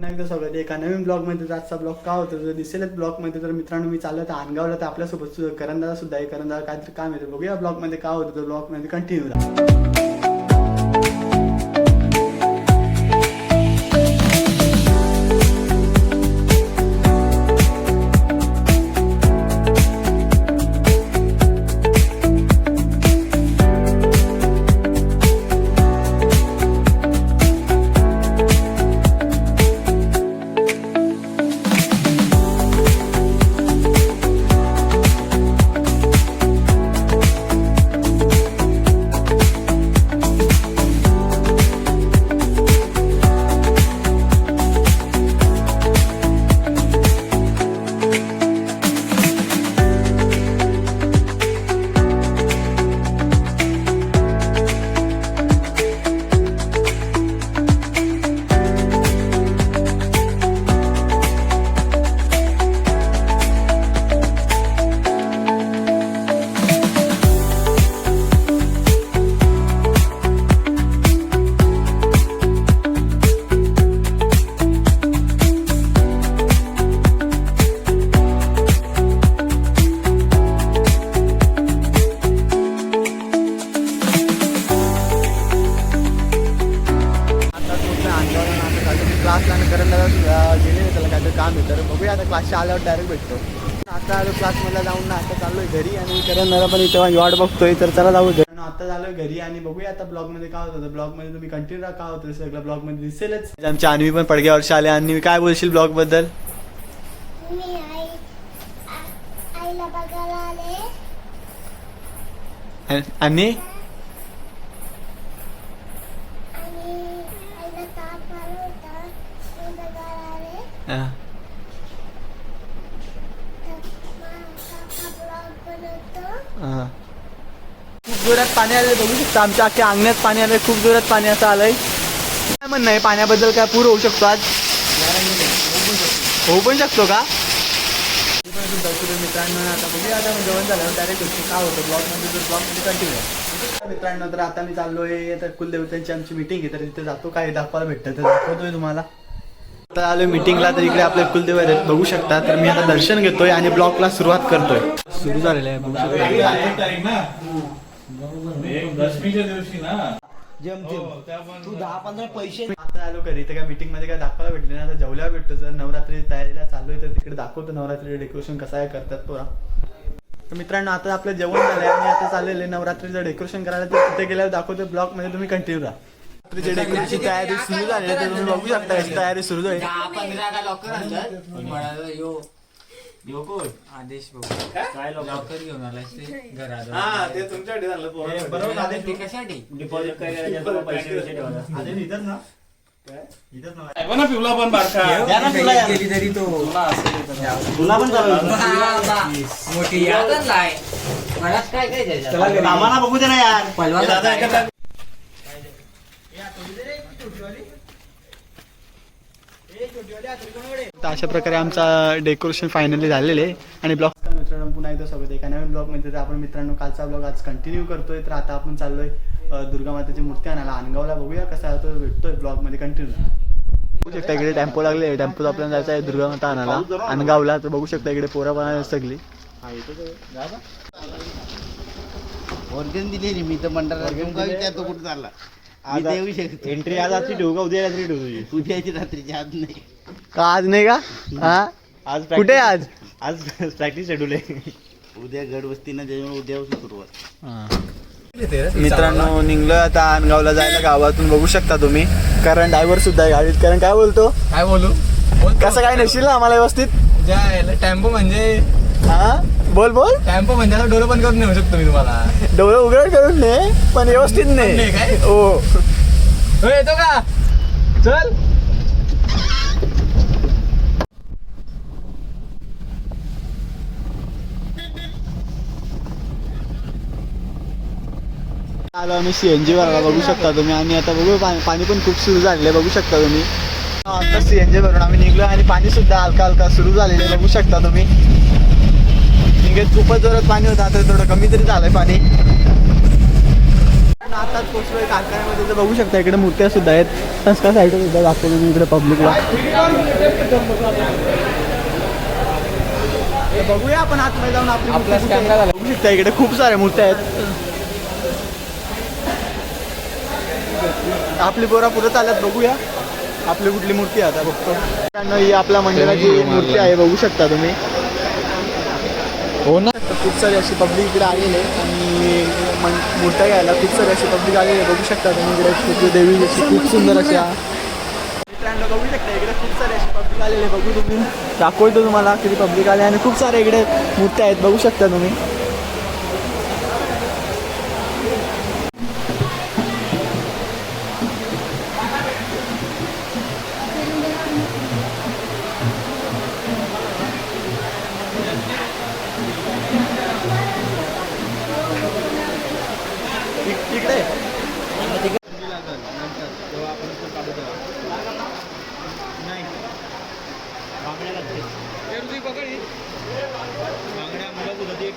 पुन्हा एकदा स्वागत एका नवीन ब्लॉगमध्ये आजचा ब्लॉग का होतो? जर दिसेलच ब्लॉगमध्ये तर मित्रांनो मी चालत तर तर आपल्यासोबत करंदा सुद्धा आहे. करंदा काहीतरी काम येतं बघूया ब्लॉगमध्ये का काय होतं. तर मध्ये कंटिन्यू राहा सुद्धा गेले त्याला काहीतरी काम आहे. तर बघूया आता क्लासच्या आल्यावर डायरेक्ट भेटतो. आता आलो क्लासमधला जाऊन ना आता चाललोय घरी आणि करंदाला पण इथं वाट बघतोय तर चला जाऊ घरी. आता झालोय घरी आणि बघूया आता ब्लॉगमध्ये काय होतं. ब्लॉगमध्ये तुम्ही कंटिन्यू राहा काय होतं सगळं ब्लॉगमध्ये दिसेलच. आमची अन्वी पण पडग्या वर्ष आले. आणि काय बोलशील ब्लॉगबद्दल? आणि हा. हा. खूप जोरात पाणी आले बघू शकता आमच्या अख्ख्या अंगणात पाणी आलंय खूप जोरात पाणी असं आलंय. काय म्हणणं आहे? पाण्याबद्दल काय पूर होऊ शकतो आज? होऊ पण शकतो का? मित्रांनो आता बघूया आता मी जेवण झालं डायरेक्ट काय होतं ब्लॉगमध्ये मध्ये तर ब्लॉगमध्ये कंटिन्यू मित्रांनो तर आता मी चाललोय तर कुलदेवतांची आमची मिटिंग आहे तर तिथे जातो. काय दाखवायला भेटतं तर दाखवतोय तुम्हाला. आता आलोय मिटिंगला तर इकडे आपले कुलदेव आहेत. बघू शकता. तर मी आता दर्शन घेतोय आणि ब्लॉगला सुरुवात करतोय. सुरू झालेलं आहे. बघू शकता. तू दहा पंधरा पैसे आता आलो घरी तर काय मीटिंगमध्ये काय दाखवायला भेटले ना आता जेवल्यावर भेटतो. जर नवरात्री तयारीला चाललोय तर तिकडे दाखवतो नवरात्री डेकोरेशन कसं आहे करतात पोरा. तर मित्रांनो आता आपलं जेवण झालंय आणि आता चाललेलं आहे नवरात्रीचं डेकोरेशन करायला. तर तिथे गेल्यावर दाखवतो ब्लॉगमध्ये. तुम्ही कंटिन्यू राहा. डेकोरेशनची तयारी सुरू झाली आहे तर तुम्ही बघू शकता कशी तयारी सुरू आहे कोण? आदेश बघू. काय? लॉकर घेऊन आला घरात हा ते तुमच्याकडे झालं पोरं. बरोबर आदेश ते कशासाठी? डिपॉझिट काय करायचं पैसे पैसे ठेवायला आहे ना. पिवला पण बारका. गेली तरी तो. तुला पण चालू मोठी. यादच घरात काय काय? आम्हाला बघू दे ना यार पलवान दादा काय? एकदा- तर अशा प्रकारे आमचा डेकोरेशन फायनली झालेले आहे आणि ब्लॉग मित्रांनो पुन्हा एकदा स्वागत आहे एका नवीन ब्लॉगमध्ये. तर आपण मित्रांनो कालचा ब्लॉग आज कंटिन्यू करतोय. तर आता आपण चाललोय दुर्गा मातेची मूर्ती आणायला. अनगावला बघूया कसा तो भेटतोय ब्लॉगमध्ये कंटिन्यू बघू शकता इकडे टेम्पो लागले. टेम्पो आपल्याला जायचं आहे दुर्गा माता आणायला. अनगावला तर बघू शकता इकडे पोरा पण सगळी. वर्गण दिलेली मी तर घेऊन विचारतो कुठे चालला? मी येऊ शकतो. एंट्री आज रात्री ठेवू का? उद्या रात्री ठेवू तुझी. उद्याची रात्रीची आज नाही. का आज नाही का? हा? आज कुठे आज? आज प्रॅक्टिस शेड्यूल आहे. उद्या गड वस्तीनं त्याच्यामुळे उद्यापासून सुरुवात मित्रांनो निघलो आता अनगावला जायला गावातून. बघू शकता तुम्ही. कारण ड्रायव्हर सुद्धा आहे गाडीत. कारण काय बोलतो? काय बोलू? कसं काय नशील ना आम्हाला व्यवस्थित? टेम्पो म्हणजे हा? बोल बोल. टेम्पो म्हणजे असं डोळं पण करून नेऊ शकतो मी तुम्हाला. डोळे उघड करून ने पण व्यवस्थित नाही नाही काय? हो, येतो का? चल. आलो आम्ही सीएनजी भरायला बघू शकता तुम्ही. आणि आता बघू पाणी पाणी पण खूप सुरू झालेलं बघू शकता तुम्ही. आता सीएनजी भरून आम्ही निघलो आणि पाणी सुद्धा हलका हलका सुरू झालेलं आहे बघू शकता तुम्ही. खूपच जोरात पाणी होतं आता थोडं कमी तरी झालंय पाणी. आताच पोचलोय कारखान्यामध्ये तर बघू शकता इकडे मूर्त्या सुद्धा आहेत. संस्कार साईडला सुद्धा दाखवतो मी इकडे पब्लिकला बघूया आपण आतमध्ये जाऊन आपली मूर्ती कुठे आहे. बघू शकता इकडे खूप साऱ्या मूर्त्या आहेत. आपली पोरा पुढे चालत बघूया. आपली कुठली मूर्ती आहे आता बघतो. मित्रांनो, ही आपल्या एक मूर्ती आहे बघू शकता तुम्ही. हो ना. खूप सारी अशी पब्लिक इकडे आलेली आहे. आणि मन- मूर्त्या घ्यायला खूप सारी अशी पब्लिक आलेली बघू शकता तुम्ही इकडे देवी अशी खूप सुंदर अशा मित्रांनो बघू शकता इकडे खूप सारे अशी पब्लिक आलेले बघू तुम्ही. दाखवतो तुम्हाला किती पब्लिक आले आणि खूप सारे इकडे मूर्त्या आहेत. बघू शकता तुम्ही.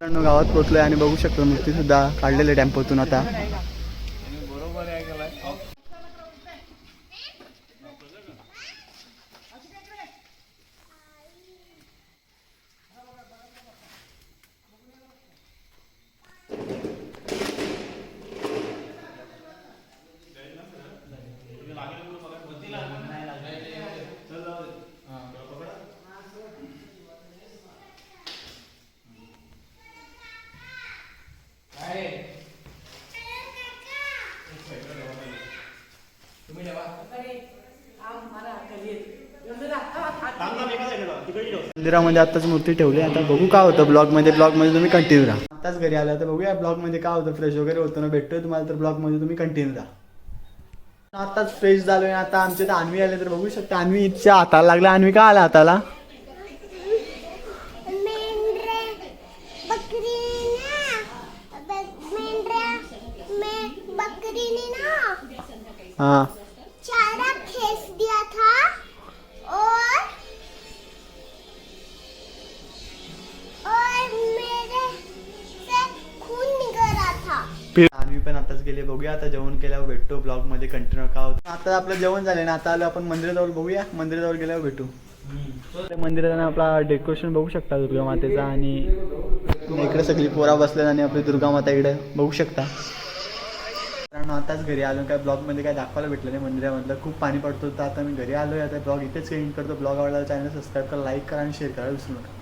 गावात पोहोचलोय आणि बघू शकतो मूर्ती सुद्धा काढलेले टेम्पोतून आता. मंदिरामध्ये आताच मूर्ती ठेवली. आता बघू काय होतं ब्लॉगमध्ये. ब्लॉगमध्ये तुम्ही कंटिन्यू राहा. आताच घरी आला तर बघूया ब्लॉगमध्ये काय होतं. फ्रेश वगैरे होतं ना भेटतोय तुम्हाला तर ब्लॉगमध्ये तुम्ही कंटिन्यू राहा. आताच फ्रेश झालोय. आता आमच्या तर आणवी आले तर बघू शकता. आणवी इच्छा हाताला लागला. आणवी का आला हाताला मेंढरे बकरी ना ब- मेंढऱ्या मे बकरी ने ना हां. चारा फेंक दिया था और और मेरे से खून निकल रहा था। आम्ही पण आताच गेले बघूया. आता जेवण केल्यावर भेटतो ब्लॉगमध्ये कंटिन्यू का होतं. आता आपलं जेवण झालं ना आता आलो आपण मंदिराजवळ बघूया. मंदिराजवळ गेल्यावर भेटू. त्या मंदिरात आपला डेकोरेशन बघू शकता दुर्गा मातेचा आणि इकडे सगळी पोरा बसल्या आणि आपली दुर्गा माता इकडे बघू शकता. मग आताच घरी आलो काय ब्लॉगमध्ये काय दाखवायला भेटलं नाही मंदिरामधलं. खूप पाणी पडतो तर आता मी घरी आलोय. आता ब्लॉग इथेच एंड करतो. ब्लॉग आवडला चॅनल सबस्क्राईब करा लाईक करा आणि शेअर करा. विसरू नका.